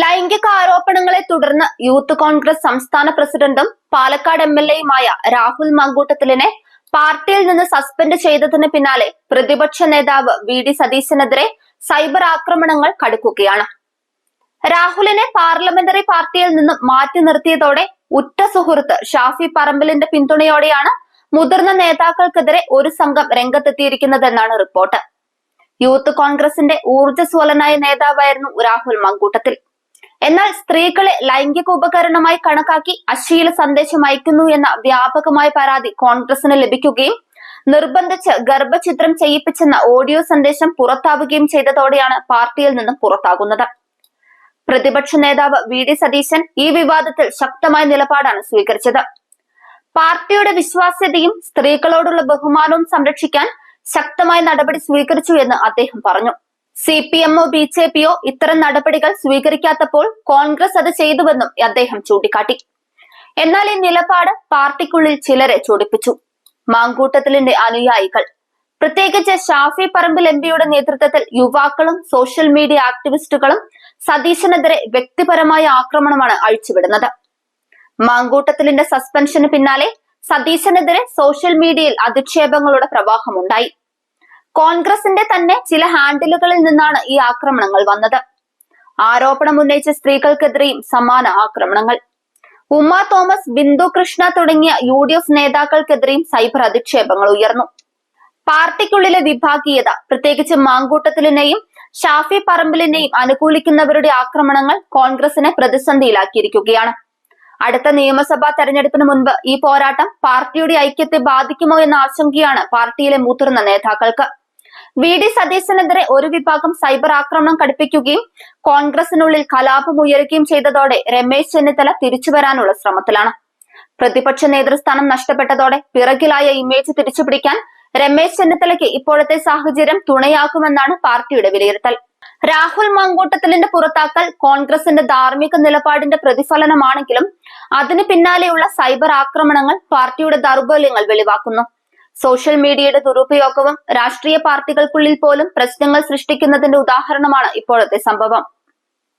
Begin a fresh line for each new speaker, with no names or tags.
ലൈംഗിക ആരോപണങ്ങളെ തുടർന്ന് യൂത്ത് കോൺഗ്രസ് സംസ്ഥാന പ്രസിഡന്റും പാലക്കാട് എം എൽ എയുമായ രാഹുൽ മങ്കൂട്ടത്തിലിനെ പാർട്ടിയിൽ നിന്ന് സസ്പെൻഡ് ചെയ്തതിന് പിന്നാലെ പ്രതിപക്ഷ നേതാവ് വി ഡി സതീശനെതിരെ സൈബർ ആക്രമണങ്ങൾ കടുക്കുകയാണ്. രാഹുലിനെ പാർലമെന്ററി പാർട്ടിയിൽ നിന്നും മാറ്റി നിർത്തിയതോടെ ഉറ്റ സുഹൃത്ത് ഷാഫി പറമ്പലിന്റെ പിന്തുണയോടെയാണ് മുതിർന്ന നേതാക്കൾക്കെതിരെ ഒരു സംഘം രംഗത്തെത്തിയിരിക്കുന്നതെന്നാണ് റിപ്പോർട്ട്. യൂത്ത് കോൺഗ്രസിന്റെ ഊർജസ്വലനായ നേതാവായിരുന്നു രാഹുൽ മങ്കൂട്ടത്തിൽ. എന്നാൽ സ്ത്രീകളെ ലൈംഗിക ഉപകരണമായി കണക്കാക്കി അശ്ലീല സന്ദേശം അയക്കുന്നു എന്ന വ്യാപകമായ പരാതി കോൺഗ്രസിന് ലഭിക്കുകയും നിർബന്ധിച്ച് ഗർഭചിത്രം ചെയ്യിപ്പിച്ചെന്ന ഓഡിയോ സന്ദേശം പുറത്താവുകയും ചെയ്തതോടെയാണ് പാർട്ടിയിൽ നിന്ന് പുറത്താകുന്നത്. പ്രതിപക്ഷ നേതാവ് വി ഡി സതീശൻ ഈ വിവാദത്തിൽ ശക്തമായ നിലപാടാണ് സ്വീകരിച്ചത്. പാർട്ടിയുടെ വിശ്വാസ്യതയും സ്ത്രീകളോടുള്ള ബഹുമാനവും സംരക്ഷിക്കാൻ ശക്തമായ നടപടി സ്വീകരിച്ചു എന്ന് അദ്ദേഹം പറഞ്ഞു. സി പി എമ്മോ ബി ജെ പിയോ ഇത്തരം നടപടികൾ സ്വീകരിക്കാത്തപ്പോൾ കോൺഗ്രസ് അത് ചെയ്തുവെന്നും അദ്ദേഹം ചൂണ്ടിക്കാട്ടി. എന്നാൽ ഈ നിലപാട് പാർട്ടിക്കുള്ളിൽ ചിലരെ ചൊടിപ്പിച്ചു. മാങ്കൂട്ടത്തിലിന്റെ അനുയായികൾ. പ്രത്യേകിച്ച് ഷാഫി പറമ്പിൽ എം പിയുടെ നേതൃത്വത്തിൽ യുവാക്കളും സോഷ്യൽ മീഡിയ ആക്ടിവിസ്റ്റുകളും സതീശനെതിരെ വ്യക്തിപരമായ ആക്രമണമാണ് അഴിച്ചുവിടുന്നത്. മാങ്കൂട്ടത്തിലിന്റെ സസ്പെൻഷന് പിന്നാലെ സതീശനെതിരെ സോഷ്യൽ മീഡിയയിൽ അധിക്ഷേപങ്ങളുടെ പ്രവാഹമുണ്ടായി. കോൺഗ്രസിന്റെ തന്നെ ചില ഹാൻഡിലുകളിൽ നിന്നാണ് ഈ ആക്രമണങ്ങൾ വന്നത്. ആരോപണം ഉന്നയിച്ച സ്ത്രീകൾക്കെതിരെയും സമാന ആക്രമണങ്ങൾ. ഉമ്മ തോമസ് ബിന്ദു കൃഷ്ണ തുടങ്ങിയ യു ഡി എഫ് നേതാക്കൾക്കെതിരെയും സൈബർ അധിക്ഷേപങ്ങൾ ഉയർന്നു. പാർട്ടിക്കുള്ളിലെ വിഭാഗീയത പ്രത്യേകിച്ച് മാങ്കൂട്ടത്തിലിനെയും ഷാഫി പറമ്പിലിനെയും അനുകൂലിക്കുന്നവരുടെ ആക്രമണങ്ങൾ കോൺഗ്രസിനെ പ്രതിസന്ധിയിലാക്കിയിരിക്കുകയാണ്. അടുത്ത നിയമസഭാ തെരഞ്ഞെടുപ്പിന് മുൻപ് ഈ പോരാട്ടം പാർട്ടിയുടെ ഐക്യത്തെ ബാധിക്കുമോ എന്ന ആശങ്കയാണ് പാർട്ടിയിലെ മുതിർന്ന നേതാക്കൾക്ക്. വി ഡി സതീശനെതിരെ ഒരു വിഭാഗം സൈബർ ആക്രമണം കടുപ്പിക്കുകയും കോൺഗ്രസിനുള്ളിൽ കലാപം ഉയരുകയും ചെയ്തതോടെ രമേശ് ചെന്നിത്തല തിരിച്ചുവരാനുള്ള ശ്രമത്തിലാണ്. പ്രതിപക്ഷ നേതൃസ്ഥാനം നഷ്ടപ്പെട്ടതോടെ പിറകിലായ ഇമേജ് തിരിച്ചുപിടിക്കാൻ രമേശ് ചെന്നിത്തലയ്ക്ക് ഇപ്പോഴത്തെ സാഹചര്യം തുണയാക്കുമെന്നാണ് പാർട്ടിയുടെ വിലയിരുത്തൽ. രാഹുൽ മങ്കൂട്ടത്തിലിന്റെ പുറത്താക്കൽ കോൺഗ്രസിന്റെ ധാർമ്മിക നിലപാടിന്റെ പ്രതിഫലനമാണെങ്കിലും അതിന് പിന്നാലെയുള്ള സൈബർ ആക്രമണങ്ങൾ പാർട്ടിയുടെ ദൗർബല്യങ്ങൾ വെളിവാക്കുന്നു. സോഷ്യൽ മീഡിയയുടെ ദുരുപയോഗവും രാഷ്ട്രീയ പാർട്ടികൾക്കുള്ളിൽ പോലും പ്രശ്നങ്ങൾ സൃഷ്ടിക്കുന്നതിന്റെ ഉദാഹരണമാണ് ഇപ്പോഴത്തെ സംഭവം.